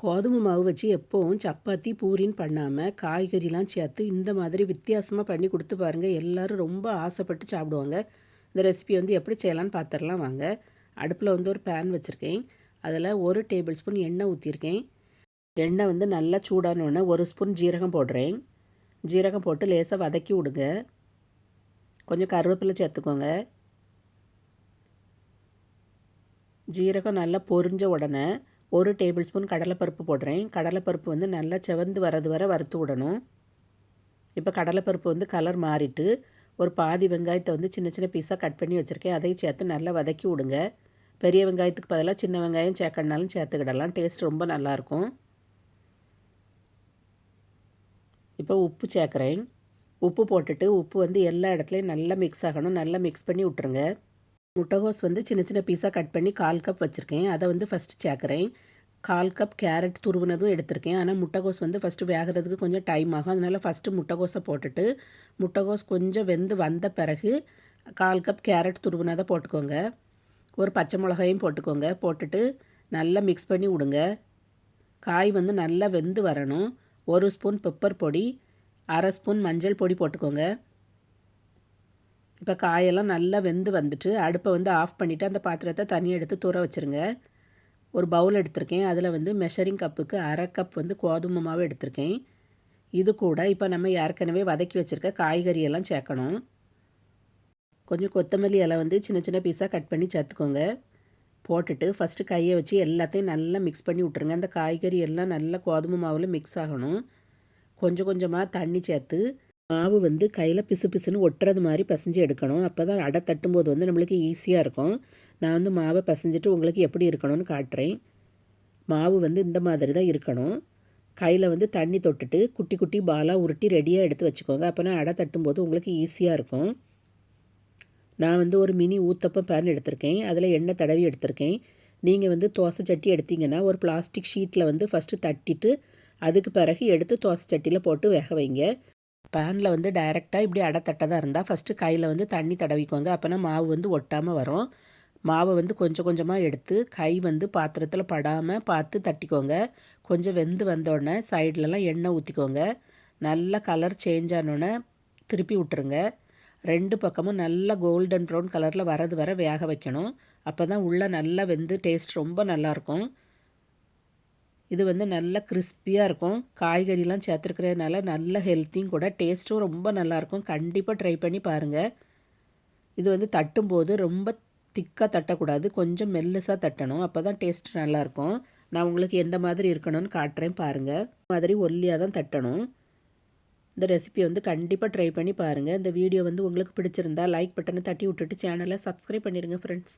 கோதுமை மாவு வச்சு எப்போவும் சப்பாத்தி பூரின்னு பண்ணாமல் காய்கறிலாம் சேர்த்து இந்த மாதிரி வித்தியாசமாக பண்ணி கொடுத்து பாருங்கள் எல்லோரும் ரொம்ப ஆசைப்பட்டு சாப்பிடுவாங்க. இந்த ரெசிபி வந்து எப்படி செய்யலான்னு பார்த்துடலாம் வாங்க. அடுப்பில் வந்து ஒரு பேன் வச்சுருக்கேன். அதில் ஒரு டேபிள் ஸ்பூன் எண்ணெய் ஊற்றிருக்கேன் எண்ணெய் வந்து நல்லா சூடானோடனே ஒரு ஸ்பூன் ஜீரகம் போடுறேன். ஜீரகம் போட்டு லேசாக வதக்கி விடுங்க. கொஞ்சம் கருவேப்பிலை சேர்த்துக்கோங்க. ஜீரகம் நல்லா பொரிஞ்ச உடனே ஒரு டேபிள் ஸ்பூன் கடலைப்பருப்பு போடுறேன். கடலைப்பருப்பு வந்து நல்லா செவந்து வரது வர வறுத்து விடணும். இப்போ கடலைப்பருப்பு வந்து கலர் மாறிட்டு ஒரு பாதி வெங்காயத்தை வந்து சின்ன சின்ன பீஸாக கட் பண்ணி வச்சுருக்கேன். அதையும் சேர்த்து நல்லா வதக்கி விடுங்க. பெரிய வெங்காயத்துக்கு பதிலாக சின்ன வெங்காயம் சேர்க்கணுனாலும் சேர்த்துக்கிடலாம். டேஸ்ட் ரொம்ப நல்லாயிருக்கும் இப்போ உப்பு சேர்க்குறேன். உப்பு போட்டுட்டு உப்பு வந்து எல்லா இடத்துலையும் நல்லா மிக்ஸ் ஆகணும். நல்லா மிக்ஸ் பண்ணி விட்ருங்க முட்டைகோஸ் வந்து சின்ன சின்ன பீஸாக கட் பண்ணி கால் கப் வச்சுருக்கேன். அதை வந்து ஃபஸ்ட்டு சேர்க்குறேன். கால் கப் கேரட் துருவினதும் எடுத்திருக்கேன். ஆனால் முட்டைகோஸ் வந்து ஃபஸ்ட்டு வேகிறதுக்கு கொஞ்சம் டைம் ஆகும். அதனால் ஃபஸ்ட்டு முட்டைகோஸை போட்டுட்டு முட்டைகோஸ் கொஞ்சம் வெந்து வந்த பிறகு கால் கப் கேரட் துருவினதை போட்டுக்கோங்க. ஒரு பச்சை மிளகாயும் போட்டுக்கோங்க. போட்டுட்டு நல்லா மிக்ஸ் பண்ணி விடுங்க. காய் வந்து நல்லா வெந்து வரணும். ஒரு ஸ்பூன் பெப்பர் பொடி அரை ஸ்பூன் மஞ்சள் பொடி போட்டுக்கோங்க. இப்போ காயெல்லாம் நல்லா வெந்து வந்துட்டு அடுப்பை வந்து ஆஃப் பண்ணிவிட்டு அந்த பாத்திரத்தை தனியாக எடுத்து தூர வச்சுருங்க. ஒரு பவுல் எடுத்திருக்கேன். அதில் வந்து மெஷரிங் கப்புக்கு அரை கப் வந்து கோதுமை மாவு எடுத்திருக்கேன். இது கூட இப்போ நம்ம ஏற்கனவே வதக்கி வச்சுருக்க காய்கறியெல்லாம் சேர்க்கணும். கொஞ்சம் கொத்தமல்லி இலை வந்து சின்ன சின்ன பீஸாக கட் பண்ணி சேர்த்துக்கோங்க. போட்டுட்டு ஃபஸ்ட்டு கையை வச்சு எல்லாத்தையும் நல்லா மிக்ஸ் பண்ணி விட்ருங்க அந்த காய்கறி எல்லாம் நல்லா கோதுமை மாவில் மிக்ஸ் ஆகணும். கொஞ்சம் கொஞ்சமாக தண்ணி சேர்த்து மாவு வந்து கையில் பிசு பிசுன்னு ஒட்டுறது மாதிரி பசைஞ்சு எடுக்கணும். அப்போ தான் அடை தட்டும்போது வந்து நம்மளுக்கு ஈஸியாக இருக்கும். நான் வந்து மாவை பசைஞ்சிட்டு உங்களுக்கு எப்படி இருக்கணும்னு காட்டுறேன். மாவு வந்து இந்த மாதிரி தான் இருக்கணும். கையில் வந்து தண்ணி தொட்டுட்டு குட்டி குட்டி பாலாக உருட்டி ரெடியாக எடுத்து வச்சுக்கோங்க. அப்போனா அடை தட்டும்போது உங்களுக்கு ஈஸியாக இருக்கும். நான் வந்து ஒரு மினி ஊத்தப்பம் பேன் எடுத்திருக்கேன். அதில் எண்ணெய் தடவி எடுத்திருக்கேன். நீங்கள் வந்து தோசை சட்டி எடுத்திங்கன்னா ஒரு பிளாஸ்டிக் ஷீட்டில் வந்து ஃபஸ்ட்டு தட்டிட்டு அதுக்கு பிறகு எடுத்து தோசை சட்டியில் போட்டு வேக வைங்க. பேனில் வந்து டைரெக்டாக இப்படி அடத்தட்டதாக இருந்தால் ஃபஸ்ட்டு கையில் வந்து தண்ணி தடவிக்கோங்க. அப்போனா மாவு வந்து ஒட்டாமல் வரும். மாவை வந்து கொஞ்சம் கொஞ்சமாக எடுத்து கை வந்து பாத்திரத்தில் படாமல் பார்த்து தட்டிக்கோங்க. கொஞ்சம் வெந்து வந்தோடனே சைட்லலாம் எண்ணெய் ஊற்றிக்கோங்க நல்ல கலர் சேஞ்ச் ஆனோடனே திருப்பி விட்டுருங்க. ரெண்டு பக்கமும் நல்லா கோல்டன் ப்ரௌன் கலரில் வரது வர வேக வைக்கணும். அப்போ தான் உள்ளே நல்லா வெந்து டேஸ்ட் ரொம்ப நல்லாயிருக்கும் இது வந்து நல்ல கிறிஸ்பியாக இருக்கும். காய்கறிலாம் சேர்த்துருக்கிறதுனால நல்ல ஹெல்த்தியும் கூட டேஸ்ட்டும் ரொம்ப நல்லாயிருக்கும். கண்டிப்பாக ட்ரை பண்ணி பாருங்கள் இது வந்து தட்டும்போது ரொம்ப திக்காக தட்டக்கூடாது. கொஞ்சம் மெல்லுசாக தட்டணும். அப்போ தான் டேஸ்ட் நல்லாயிருக்கும். நான் உங்களுக்கு எந்த மாதிரி இருக்கணும்னு காட்டுறேன் பாருங்கள் மாதிரி ஒல்லியாக தான் தட்டணும். இந்த ரெசிபி வந்து கண்டிப்பாக ட்ரை பண்ணி பாருங்கள் இந்த வீடியோ வந்து உங்களுக்கு பிடிச்சிருந்தா லைக் பட்டனை தட்டி விட்டுட்டு சேனலை சப்ஸ்கிரைப் பண்ணிடுங்க ஃப்ரெண்ட்ஸ்